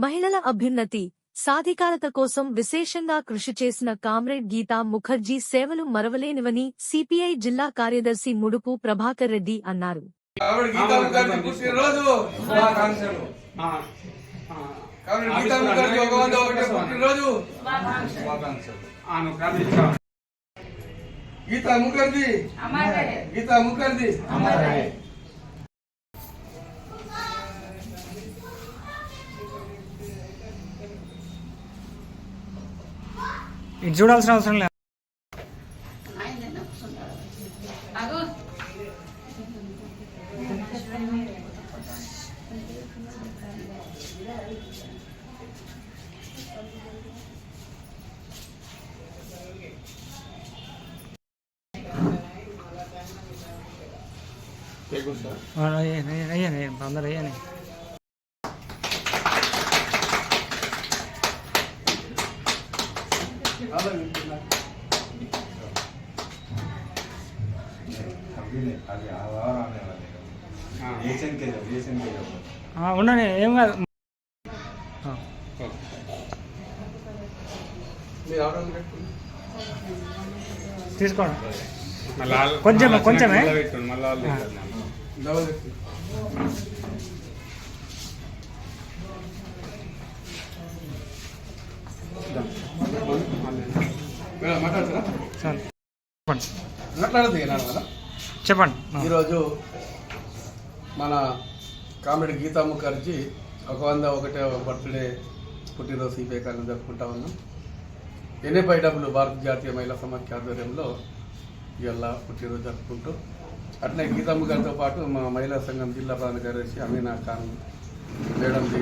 మహిళల అభ్యున్నతి సాధికారత కోసం విశేషంగా కృషి చేసిన కామ్రేడ్ గీతా ముఖర్జీ సేవలు మరవలేనివని సిపిఐ జిల్లా కార్యదర్శి ముడుపు ప్రభాకర్ రెడ్డి అన్నారు. గీతా ముఖర్జీ గీతా ముఖర్జీ ఒక వంద ఒకటి పుట్టినరోజు శుభాకాంక్షలు ఆ, నువ్వు ప్రార్థించు. గీతా ముఖర్జీ గీతా ముఖర్జీ ఇది చూడాల్సిన అవసరం లేదు. అయ్యాను, అయ్యాను, అయ్యాను, అందరు అయ్యాను ఆ, ఆ, ఉండండి ఏం కాదు. తీసుకోండి. కొంచెమే, మళ్ళా కొంచెమే. మాట్లాడతారా? చెప్పండి. మాట్లాడదు ఏనాడు కదా? చెప్పండి. ఈరోజు మన కామెడీ గీతా ముఖర్జీ ఒక వంద ఒకటే బర్త్డే పుట్టినరోజు సిపిఐ కార్యం జరుపుకుంటా ఉన్నాం. ఎన్ఏపైడబ్ల్యూ భారత జాతీయ మహిళా సమాఖ్య ఆధ్వర్యంలో ఇవాళ పుట్టినరోజు జరుపుకుంటూ అట్లే గీతమ్మ గారితో పాటు మా మహిళా సంఘం జిల్లా ప్రధాన కార్యదర్శి అమీనా ఖాన్ మేడంది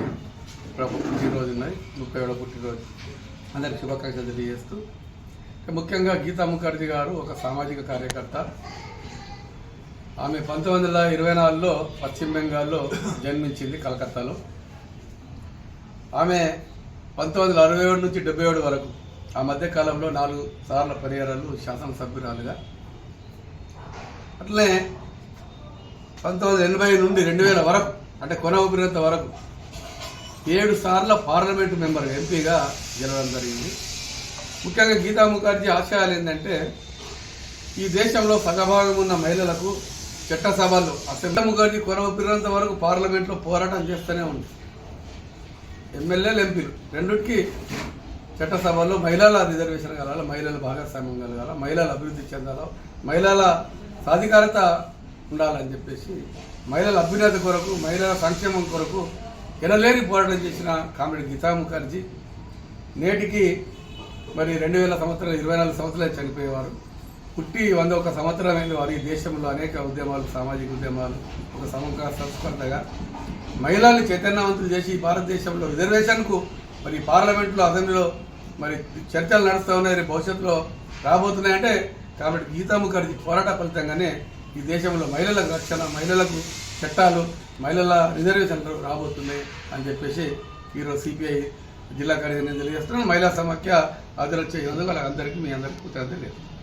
పుట్టినరోజు ఉన్నాయి ముప్పై ఏడవ పుట్టినరోజు. అందరికి శుభాకాంక్షలు తెలియజేస్తూ ముఖ్యంగా గీతా ముఖర్జీ గారు ఒక సామాజిక కార్యకర్త. ఆమె పంతొమ్మిది వందల ఇరవై నాలుగులో పశ్చిమ బెంగాల్లో జన్మించింది కలకత్తాలో. ఆమె పంతొమ్మిది వందల అరవై ఏడు నుంచి డెబ్బై ఏడు వరకు ఆ మధ్య కాలంలో నాలుగు సార్ల పరిహారాలు శాసనసభ్యురాలుగా. అట్లనే పంతొమ్మిది వందల ఎనభై నుండి రెండు వేల వరకు అంటే కొన వరకు ఏడు సార్ల పార్లమెంటు మెంబర్ ఎంపీగా గెలవడం జరిగింది. ముఖ్యంగా గీతా ముఖర్జీ ఆశయాలు ఏంటంటే ఈ దేశంలో సగభాగం ఉన్న మహిళలకు చట్టసభలు అసెంబ్లీ ముఖర్జీ కొన వరకు పార్లమెంట్లో పోరాటం చేస్తూనే ఉంది. ఎమ్మెల్యేలు ఎంపీలు రెండుకి చట్టసభలో మహిళల రిజర్వేషన్ కలగాలి మహిళల భాగస్వామ్యం కలగాల మహిళల అభివృద్ధి చెందాల మహిళల సాధికారత ఉండాలని చెప్పేసి మహిళల అభ్యున్నతి కొరకు మహిళల సంక్షేమం కొరకు ఎనలేని పోరాటం చేసిన కామెడీ గీతా ముఖర్జీ నేటికి మరి రెండు వేల సంవత్సరాలు ఇరవై నాలుగు సంవత్సరాలు చనిపోయేవారు. పుట్టి వంద ఒక సంవత్సరమైన వారు ఈ దేశంలో అనేక ఉద్యమాలు సామాజిక ఉద్యమాలు ఒక సమగ్ర సంస్కర్తగా మహిళల్ని చైతన్యవంతులు చేసి ఈ భారతదేశంలో రిజర్వేషన్కు మరి పార్లమెంట్లో అసెంబ్లీలో మరి చర్చలు నడుస్తూ ఉన్నాయి. భవిష్యత్తులో రాబోతున్నాయంటే కాబట్టి గీతా ముఖర్జీ పోరాట ఫలితంగానే ఈ దేశంలో మహిళలకు రక్షణ మహిళలకు చట్టాలు మహిళల రిజర్వేషన్లు రాబోతున్నాయి అని చెప్పేసి ఈరోజు సిపిఐ జిల్లా కార్యదర్శి తెలియజేస్తున్నాను. మహిళా సమాఖ్య హాజరు చేసినందుకు వాళ్ళందరికీ మీ అందరికీ కృతజ్ఞతలు తెలియజేస్తున్నాను